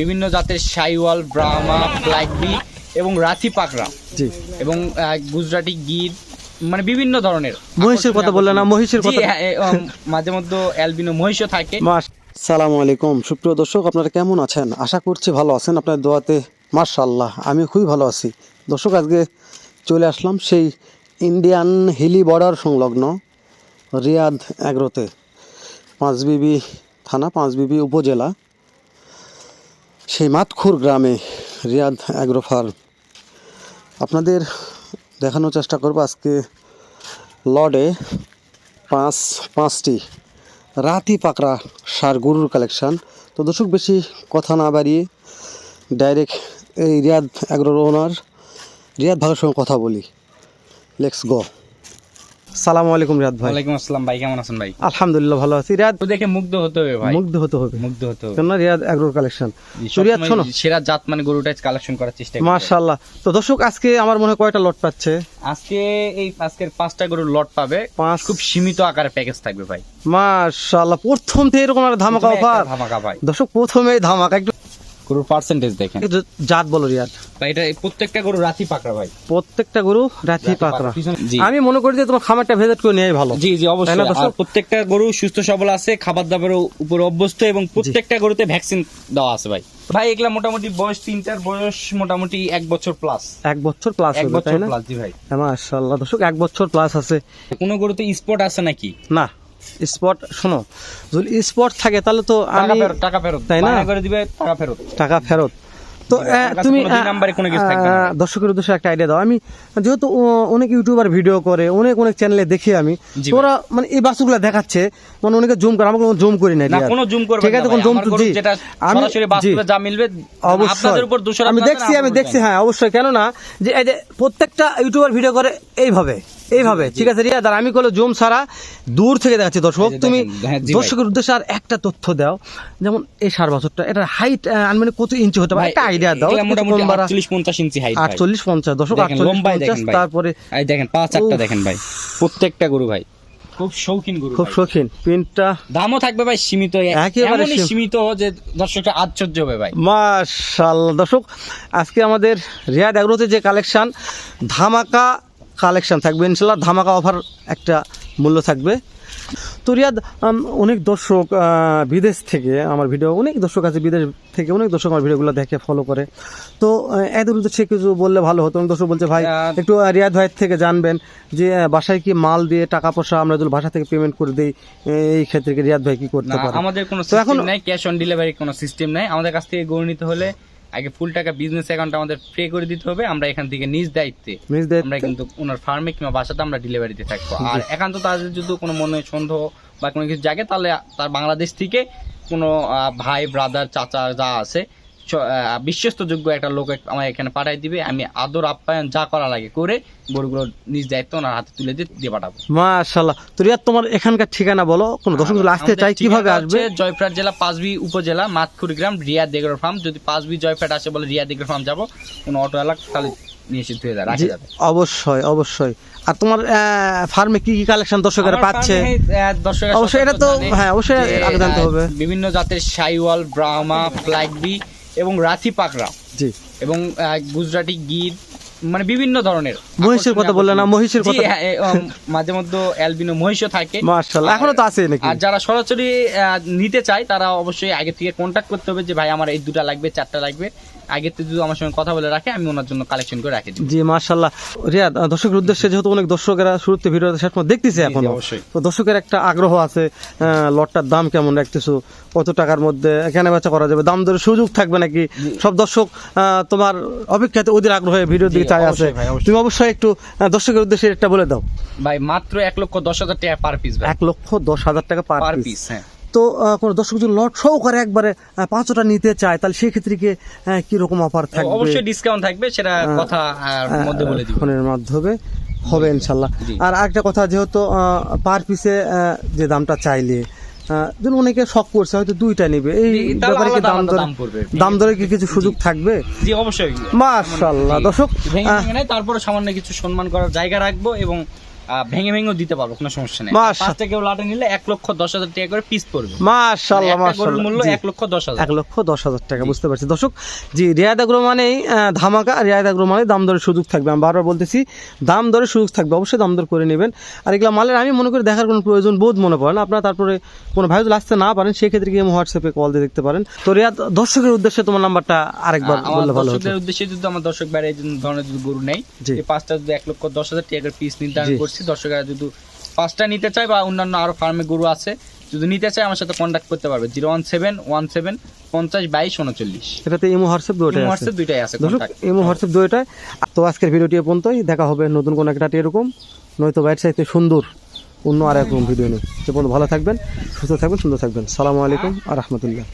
বিভিন্ন জাতের সাইওয়াল ব্রাহ্মা ব্ল্যাকবি এবং রাথি পাকড়া। জি। এবং গুজরাটি গির মানে বিভিন্ন ধরনের। মহিষের কথা বললেন না মহিষের কথা। হ্যাঁ, মাঝে মধ্যে অ্যালবিনো মহিষও থাকে। সালামু আলাইকুম। সুপ্রিয় দর্শক আপনারা কেমন আছেন? আশা করছি ভালো আছেন আপনার দোয়াতে। মার্শাল্লাহ আমি খুবই ভালো আছি। দর্শক আজকে চলে আসলাম সেই ইন্ডিয়ান হিলি বর্ডার সংলগ্ন রিয়াদ এগ্রোতে। পাঁচবিবি থানা পাঁচবিবি উপজেলা। সেই মাতখুর গ্রামে রিয়াদ অ্যাগ্রো ফার্ম আপনাদের দেখানোর চেষ্টা করব আজকে লডে পাঁচ, পাঁচটি রাতি পাকড়া সার গরুর কালেকশান। তো দর্শক, বেশি কথা না বাড়িয়ে ডাইরেক্ট এই রিয়াদ অ্যাগ্রোর ওনার, রিয়াদ ভাইয়ের সঙ্গে কথা বলি। লেটস গো সালামু আলাইকুম রিয়াদ ভাই। ওয়ালাইকুম আসসালাম ভাই কেমন আছেন ভাই? আলহামদুলিল্লাহ ভালো আছি। রিয়াদ দেখে মুগ্ধ হতে হবে ভাই। মুগ্ধ হতে হবে। মুগ্ধ হতে হবে। কেননা রিয়াদ অ্যাগ্রোর কালেকশন রিয়াদ শোনো। সেরা জাত মানে গরুটাই কালেকশন করার চেষ্টা করি। মাশাল্লাহ তো দর্শক আজকে আমার মনে হয় কয়টা লট পাচ্ছে? আজকে এই আজকের পাঁচটা গরুর লট পাবে। পাঁচ খুব সীমিত আকারে প্যাকেজ থাকবে ভাই। মাশাল্লাহ প্রথম থেকে এরকম একটা ধামাকা অফার ধামাকা ভাই। দর্শক প্রথমে ধামাকা একটু গরুর পার্সেন্টেজ দেখেন। জাত বলো রিয়াদ ভাই এটা প্রত্যেকটা গরু রাতি পাকড়া ভাই। প্রত্যেকটা গরু রাতি পাকড়া। আমি মনে করি যে তোমার খামারটা ভেজেট করে নেওয়াই ভালো। জি জি অবশ্যই। আর প্রত্যেকটা গরু সুস্থ সবল আছে খাবার দাবারের উপর অভ্যস্ত এবং প্রত্যেকটা গরুতে ভ্যাকসিন দেওয়া আছে ভাই। ভাই এগুলা মোটামুটি বয়স তিনটার বয়স মোটামুটি এক বছর প্লাস এক বছর প্লাস এক বছর তাই না? প্লাস জি ভাই। মাশাআল্লাহ দর্শক এক বছর প্লাস আছে। কোন গরুতে স্পট আছে নাকি? না। স্পট শোনো যদি স্পট থাকে তাহলে তো আমি টাকা ফেরত। তাই না? করে দিবে টাকা ফেরত। টাকা ফেরত। তো তুমি। দর্শকের উদ্দেশ্যে একটা আইডিয়া দাও। আমি যেহেতু অনেক ইউটিউবার ভিডিও করে অনেক অনেক চ্যানেলে দেখি আমি। তোরা মানে এই বাস্তুগুলো দেখাচ্ছে মানে অনেকে জুম করে আমাকে জুম করি না না কোনো জুম করবে ঠিক আছে কোন জুম জি। আমি যা মিলবে অবশ্যই। আপনাদের উপর আমি দেখছি আমি দেখছি হ্যাঁ অবশ্যই। কেন না যে এই যে প্রত্যেকটা ইউটিউবার ভিডিও করে এইভাবে। এইভাবে ঠিক আছে রিয়া আমি করলে জুম ছাড়া দূর থেকে দেখাচ্ছি দর্শক। তুমি। দর্শকের উদ্দেশ্যে আর একটা তথ্য দাও। যেমন এই সার বছরটা এটা হাইট মানে কত ইঞ্চি হতে পারে? একটা আইডিয়া দাও। মোটামুটি 48 50 ইঞ্চি হাইট ভাই। আটচল্লিশ পঞ্চাশ দশক দেখেন, আটচল্লিশ লম্বায় পঞ্চাশ দেখেন ভাই। তারপরে এই দেখেন পাঁচ চারটা দেখেন ভাই। প্রত্যেকটা গরু ভাই। খুব শৌখিন গরু খুব শৌখিন। প্রিন্টটা দামও থাকবে ভাই সীমিত। একেবারে এমনই সীমিত যে দর্শকটা আশ্চর্য হবে ভাই। মাশাল্লাহ দর্শক আজকে আমাদের রিয়াদ এগ্রোতে যে কালেকশন ধামাকা কালেকশন থাকবে। ইনশাল্লাহ ধামাকা অফার একটা মূল্য থাকবে। তো রিয়াদ অনেক দর্শক বিদেশ থেকে আমার ভিডিও অনেক দর্শক আছে বিদেশ থেকে অনেক দর্শক আমার ভিডিওগুলো দেখে ফলো করে। তো এদের উদ্দেশ্যে কিছু বললে ভালো হতো। অনেক দর্শক বলছে ভাই একটু রিয়াদ ভাইয়ের থেকে জানবেন যে বাসায় কি মাল দিয়ে টাকা পয়সা আমরা যদি বাসা থেকে পেমেন্ট করে দিই এই ক্ষেত্রে কি রিয়াদ ভাই কি করতে পারে? আমাদের কোনো সিস্টেম নাই ক্যাশ অন ডেলিভারি কোনো সিস্টেম নাই। আমাদের কাছ থেকে গরু নিতে হলে আগে ফুল টাকা বিজনেস অ্যাকাউন্ট আমাদের পে করে দিতে হবে আমরা এখান থেকে নিজ দায়িত্বে নিজ দায়িত্বে? আমরা কিন্তু ওনার ফার্মে কিংবা বাসাতে আমরা ডেলিভারিতে থাকব আর একান্ত তাদের যদি কোনো মনে সন্দেহ বা কোনো কিছু জাগে তাহলে তার বাংলাদেশ থেকে কোনো ভাই ব্রাদার চাচা যা আছে বিশ্বস্তযোগ্য একটা লোক আমার এখানে পাঠাই দিবে আমি আদর আপ্যায়ন যা করা লাগে করে গরুগুলো নিজ দায়িত্ব ওনার হাতে তুলে দিয়ে দিয়ে পাঠাবো। মাশাল্লাহ তো রিয়াদ তোমার এখানকার ঠিকানা বলো? কোন দর্শক আসতে চাই কীভাবে আসবে? জয়প্রাট জেলা পাঁচবি উপজেলা মাতকুড়ি গ্রাম রিয়া দেগর ফার্ম। যদি পাঁচবি জয়প্রাট আসে বলে রিয়া দেগর ফার্ম যাব কোনো অটো এলাকা তাহলে নিশ্চিত হয়ে রাখা যাবে। অবশ্যই অবশ্যই। আর তোমার ফার্মে কি কি কালেকশন দর্শকেরা পাচ্ছে? দর্শকেরা অবশ্যই এটা তো- হ্যাঁ, অবশ্যই আগে জানতে হবে। বিভিন্ন জাতের সাইওয়াল ব্রাহ্মা ব্ল্যাকবি এবং রাথি পাকড়া। জি। এবং গুজরাটি গীত মানে বিভিন্ন ধরনের মহিষের কথা বললে না, মহিষের কথা- হ্যাঁ, মাঝে মধ্যে অ্যালবিনো মহিষও থাকে। এখনও তো আছে নাকি? আর যারা সরাসরি নিতে চায় তারা অবশ্যই আগে থেকে কন্ট্যাক্ট করতে হবে যে ভাই আমার এই দুটা লাগবে চারটা লাগবে। আগে থেকে যদি আমার সঙ্গে কথা বলে রাখে আমি ওনার জন্য কালেকশন করে রাখি জি মাশাল্লাহ রিয়াদ দর্শকের উদ্দেশ্যে যেহেতু অনেক দর্শকেরা শুরুতে ভিডিও শেষ পর্যন্ত দেখতেছে এখন অবশ্যই। তো দর্শকের একটা আগ্রহ আছে লটটার দাম কেমন রাখতেছো কত টাকার মধ্যে কেনা বেচা করা যাবে দাম দরের সুযোগ থাকবে নাকি? সব দর্শক আহ, তোমার অপেক্ষাতে ওদের আগ্রহে ভিডিও দিকে চাই আছে। তুমি অবশ্যই একটু দর্শকের উদ্দেশ্যে একটা বলে দাও। ভাই মাত্র এক লক্ষ দশ হাজার টাকা পার পিস এক লক্ষ দশ হাজার টাকা পার পার পিস পিস হ্যাঁ। তো কোনো দর্শক যদি লট সহকারে একবারে পাঁচটা নিতে চায় তাহলে সেই ক্ষেত্রে কি আহ, কি রকম অফার থাকবে? অবশ্যই ডিসকাউন্ট থাকবে সেটা কথা মধ্যে বলে দিব। ফোনের মাধ্যমে হবে ইনশাল্লাহ। আর আরেকটা কথা যেহেতু পার পিসে যে দামটা চাইলে যেন অনেকে শখ করছে হয়তো দুইটা নিবে। এই ব্যাপারে কি দাম দরে দাম দরে কি কিছু সুযোগ থাকবে? জি অবশ্যই। মাশাল্লাহ জি। দর্শক তারপরে সামান্য কিছু সম্মান করার জায়গা রাখব এবং ভেঙে ভেঙেও দিতে পারব কোনো সমস্যা নেই। মাশা- পাঁচটা কেউ লাটে নিলে এক লক্ষ দশ হাজার টাকা করে পিস পড়বে। মাশাল্লাহ মাশাল্লাহ। মূল্য। এক লক্ষ দশ হাজার। এক লক্ষ দশ হাজার টাকা বুঝতে পারছি। দর্শক জি রিয়াদ আগ্রো মানেই ধামাকা। রিয়াদ মানে দাম দরের সুযোগ থাকবে। আমি বারবার বলতেছি দাম দরের সুযোগ থাকবে। অবশ্যই দাম দর করে নেবেন। আর এগুলো মালের আমি মনে করি দেখার কোনো প্রয়োজন বোধ মনে পড়ে না। আপনারা তারপরে কোনো ভাই যদি আসতে না পারেন সেক্ষেত্রে গিয়ে হোয়াটসঅ্যাপে কল দিয়ে দেখতে পারেন। তো রিয়াদ দর্শকের উদ্দেশ্যে তোমার নাম্বারটা আরেকবার বললে ভালো হতো। উদ্দেশ্যে যদি আমার দর্শক বাইরে ধরনের যদি গরু নেই পাঁচটা যদি এক লক্ষ দশ হাজার টাকার পিস নির্ধারণ জি। করছি দর্শকরা যদি পাঁচটা নিতে চায় বা অন্যান্য আরও ফার্মে গরু আছে যদি নিতে চায় আমার সাথে কন্ট্যাক্ট করতে পারবে। Zero one seven one seven পঞ্চাশ বাইশ উনচল্লিশ। এটাতে ইমো হোয়াটসঅ্যাপ দুটোই হোয়াটসঅ্যাপ দুইটাই আছে। ইমো হোয়াটসঅ্যাপ দুটোই তো আজকের ভিডিওটি এ পর্যন্তই। দেখা হবে নতুন কোনো একটা এরকম। নয়তো বাইরের চাইতে সুন্দর অন্য আর একরকম ভিডিও নিয়ে। সে পর্যন্ত ভালো থাকবেন সুস্থ থাকবেন সুন্দর থাকবেন। সালামু আলাইকুম আর রহমতুল্লাহ।